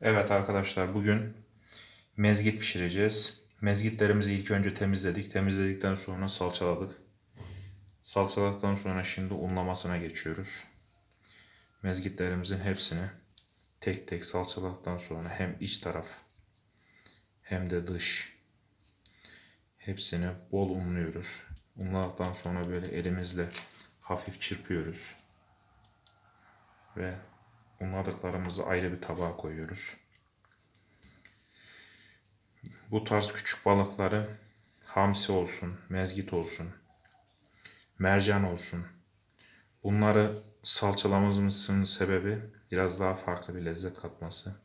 Evet arkadaşlar bugün mezgit pişireceğiz. Mezgitlerimizi ilk önce temizledik. Temizledikten sonra salçaladık. Salçaladıktan sonra şimdi unlamasına geçiyoruz. Mezgitlerimizin hepsini tek tek salçaladıktan sonra hem iç taraf hem de dış hepsini bol unluyoruz. Unladıktan sonra böyle elimizle hafif çırpıyoruz. Ve unladıklarımızı ayrı bir tabağa koyuyoruz. Bu tarz küçük balıkları hamsi olsun, mezgit olsun, mercan olsun. Bunları salçalamamızın sebebi biraz daha farklı bir lezzet katması.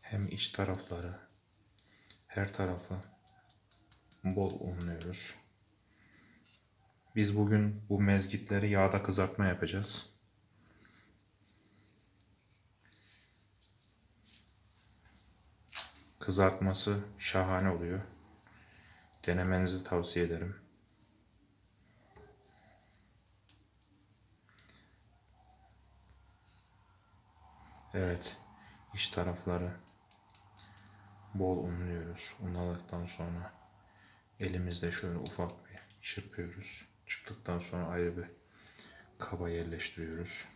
Hem iç tarafları, her tarafı bol unluyoruz. Biz bugün bu mezgitleri yağda kızartma yapacağız. Kızartması şahane oluyor. Denemenizi tavsiye ederim. Evet, iç tarafları bol unluyoruz. Unladıktan sonra elimizde şöyle ufak bir çırpıyoruz. Çırptıktan sonra ayrı bir kaba yerleştiriyoruz.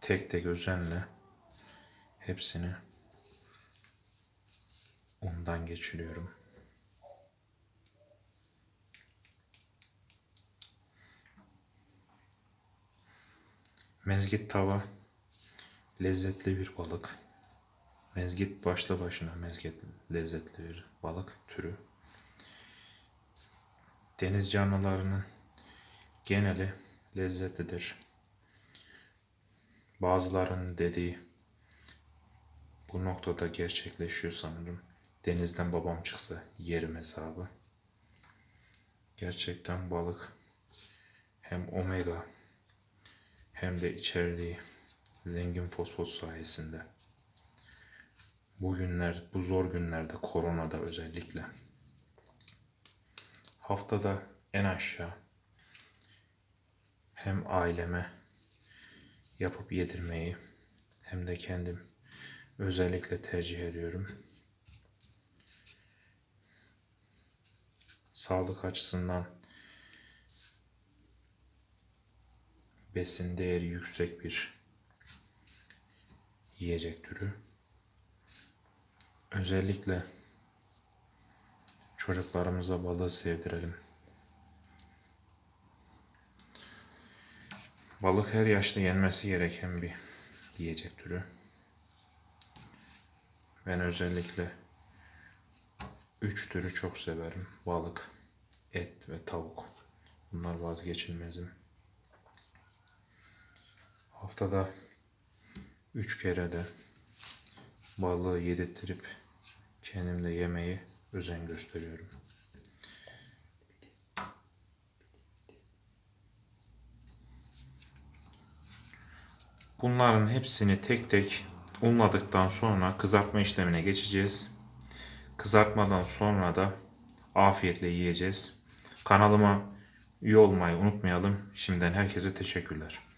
Tek tek özenle hepsini undan geçiriyorum. Mezgit tava lezzetli bir balık. Mezgit başlı başına mezgit lezzetli bir balık türü. Deniz canlılarının geneli lezzetlidir. Bazılarının dediği bu noktada gerçekleşiyor sanırım. Denizden babam çıksa yerim hesabı. Gerçekten balık hem omega hem de içerdiği zengin fosfor sayesinde bu günler, bu zor günlerde koronada özellikle haftada en aşağı hem aileme yapıp yedirmeyi hem de kendim özellikle tercih ediyorum. Sağlık açısından besin değeri yüksek bir yiyecek türü. Özellikle çocuklarımıza balığı sevdirelim. Balık her yaşta yenmesi gereken bir yiyecek türü. Ben özellikle üç türü çok severim. Balık, et ve tavuk. Bunlar vazgeçilmezim. Haftada üç kere de balığı yedirttirip kendimle yemeyi özen gösteriyorum. Bunların hepsini tek tek unladıktan sonra kızartma işlemine geçeceğiz. Kızartmadan sonra da afiyetle yiyeceğiz. Kanalıma üye olmayı unutmayalım. Şimdiden herkese teşekkürler.